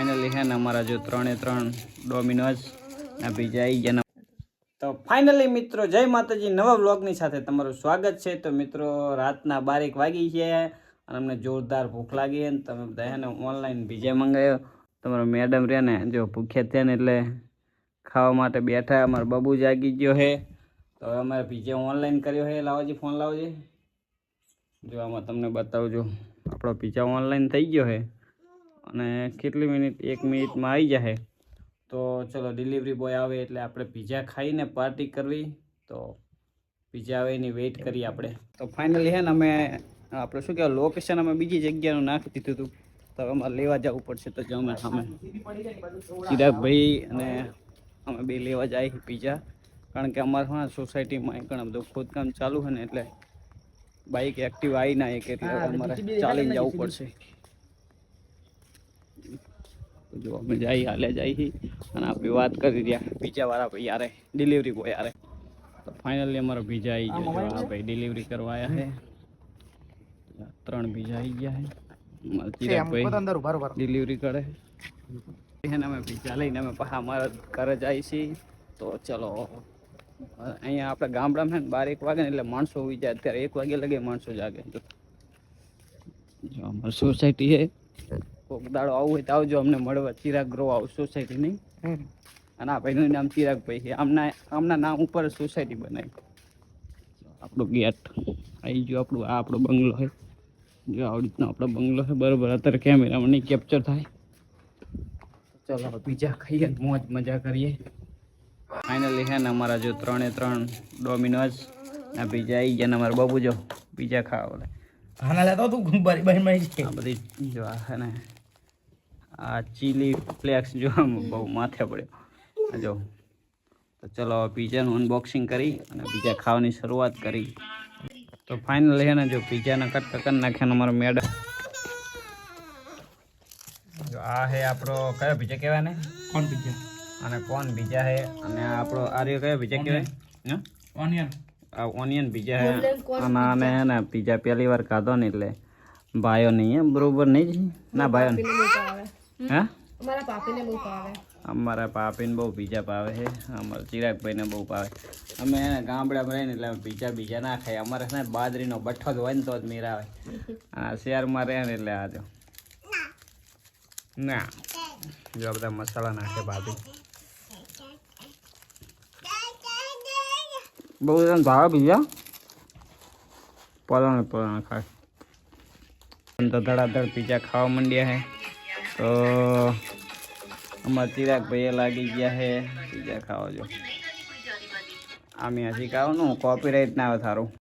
Finally છે ને અમારા જો ત્રણે ત્રણ ડોમિનોઝ ના પીઝા આવી ગયા તો ફાઇનલી મિત્રો, જય માતાજી, નવા બ્લોગની સાથે તમારું સ્વાગત છે. તો મિત્રો, રાતના બારેક વાગી છે અને અમને જોરદાર ભૂખ લાગી અને તમે બધા ને ઓનલાઈન પીઝા મંગાવ્યો તમારો મેડમ રહે ને, જો ભૂખ્યા થયા ને એટલે ખાવા માટે બેઠા. અમારો બબુ જાગી ગયો છે તો હવે અમારે પીઝા ઓનલાઈન કર્યો છે લાવોજી ફોન લાવોજી જો. આમાં તમને બતાવજો આપણો પીઝા ઓનલાઈન થઈ ગયો છે અને કેટલી મિનિટ એક મિનિટમાં આવી જશે તો ચલો ડિલિવરી બોય આવે એટલે આપણે પીઝા ખાઈને પાર્ટી કરવી. તો પીઝા આવે એની વેઇટ કરીએ આપણે. તો ફાઇનલી હે ને અમે આપણે શું કહેવાય લોકેશન અમે બીજી જગ્યાનું નાખી દીધું હતું. તો અમારે લેવા જવું પડશે તો જમે અમે સામે. ચિરાગભાઈ અને અમે બે લેવા જાય પીઝા કારણ કે અમારે હા સોસાયટીમાં ઘણા બધું ખોદકામ ચાલુ છે ને એટલે બાઈક એક્ટિવ આવી ના એક એટલે અમારે ચાલીને જવું પડશે. જો અમે જઈ હાલે જઈ અને આપણે વાત કરી રહ્યા બીજા વાળા ભાઈ યારે. ડિલિવરી બોય યારે. તો ફાઇનલી અમારો બીજા આવી ગયો. જો આ ભાઈ ડિલિવરી કરવા આવ્યા છે ત્રણ બીજા આવી ગયા છે અમારા ચિરાગભાઈ ડિલિવરી કરે. એને અમે પીઝા લઈને અમે પાછા અમારા ઘરે જાય છીએ. તો ચલો અહીંયા આપણે ગામડામાં છે ને બાર એક વાગે ને એટલે માણસો હોઈ જાય. અત્યારે એક વાગે લગે માણસો જાગે. જો જો અમારી સોસાયટી છે કોક દાડો આવું હોય તો આવજો અમને મળવા. ચિરાગ ગ્રો હાઉસ સોસાયટી નહીં અને આ ભાઈનું નામ ચિરાગભાઈ છે. આમના આમના નામ ઉપર સોસાયટી બનાવી. આપણો ગેટ. આવી ગયો આપણું આ આપણો બંગલો છે. જો આવી રીતનો આપણો બંગલો છે. બરોબર અત્યારે કેમેરામાં નહીં કેપ્ચર થાય. ચલો પીઝા ખાઈએ મોજ મજા કરીએ. ફાઇનલી છે ને અમારા જો ત્રણે ત્રણ ડોમિનોઝ આ પીઝા આવી ગયા ને અમારા બાબુ જો પીઝા ખાવા આના લેતો તું બારી બારી માં છે આ બધી જો આ છે ને. આ ચીલી ફ્લેક્સ જો બહુ માથે પડ્યો જો. તો ચલો પીઝાનું અનબોક્સિંગ કરી અને પીઝા ખાવાની શરૂઆત કરી. તો ફાઇનલ છે ને જો પીઝાના કટ કરી નાખ્યા અમારો મેડમ જો આ છે આપણો કયો પીઝા કહેવાય ને? કોણ પીઝા? અને કોણ બીજા છે? અને આ આપણો આર્યો કયો પીઝા કહેવાય? હા? ઓનિયન આ ઓનિયન પીઝા છે. અને આને હે ને પીઝા પહેલી વાર ખાધો ને એટલે ભાઈઓ નહીં હે બરોબર નહીં જ? ના ભાયો નહીં હા? અમારા પાપીને બહુ ભાવે. અમારા પાપીને બહુ પીઝા ભાવે છે અમારા ચિરાગભાઈને બહુ ભાવે. અમે એને ગામડામાં રહીને એટલે પીઝા બીજા ના ખાઈએ. અમારે છે ને બાજરીનો બઠ્ઠો જ હોય ને તો જ મીર આવે આ શહેરમાં રહે ને એટલે આજો ના. જો બધા મસાલા નાખે ભાભી. બહુ બધાને ભાવે બીજા? પલાણ પલાણ ખાય. તો ધડાધડ પીઝા ખાવા માંડ્યા છે તો અમારા ચિરાગ ભાઈએ લાગી ગયા છે પીઝા ખાવા જો. આમ હજી ખાવાનું. કોપીરાઇટ ના આવે થારું.